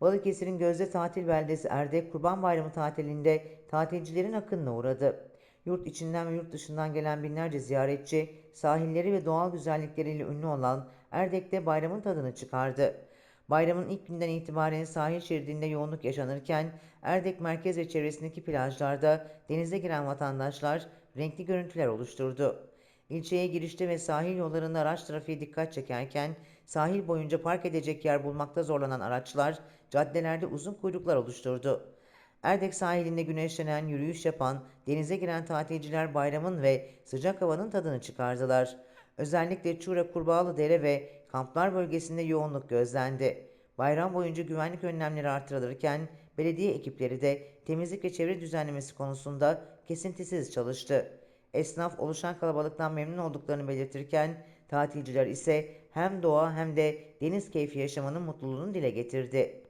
Balıkesir'in gözde tatil beldesi Erdek Kurban Bayramı tatilinde tatilcilerin akınına uğradı. Yurt içinden ve yurt dışından gelen binlerce ziyaretçi sahilleri ve doğal güzellikleriyle ünlü olan Erdek'te bayramın tadını çıkardı. Bayramın ilk günden itibaren sahil şeridinde yoğunluk yaşanırken Erdek merkez ve çevresindeki plajlarda denize giren vatandaşlar renkli görüntüler oluşturdu. İlçeye girişte ve sahil yollarında araç trafiği dikkat çekerken sahil boyunca park edecek yer bulmakta zorlanan araçlar caddelerde uzun kuyruklar oluşturdu. Erdek sahilinde güneşlenen, yürüyüş yapan, denize giren tatilciler bayramın ve sıcak havanın tadını çıkardılar. Özellikle Çura Kurbağalı Dere ve kamplar bölgesinde yoğunluk gözlendi. Bayram boyunca güvenlik önlemleri artırılırken belediye ekipleri de temizlik ve çevre düzenlemesi konusunda kesintisiz çalıştı. Esnaf oluşan kalabalıktan memnun olduklarını belirtirken tatilciler ise hem doğa hem de deniz keyfi yaşamanın mutluluğunu dile getirdi.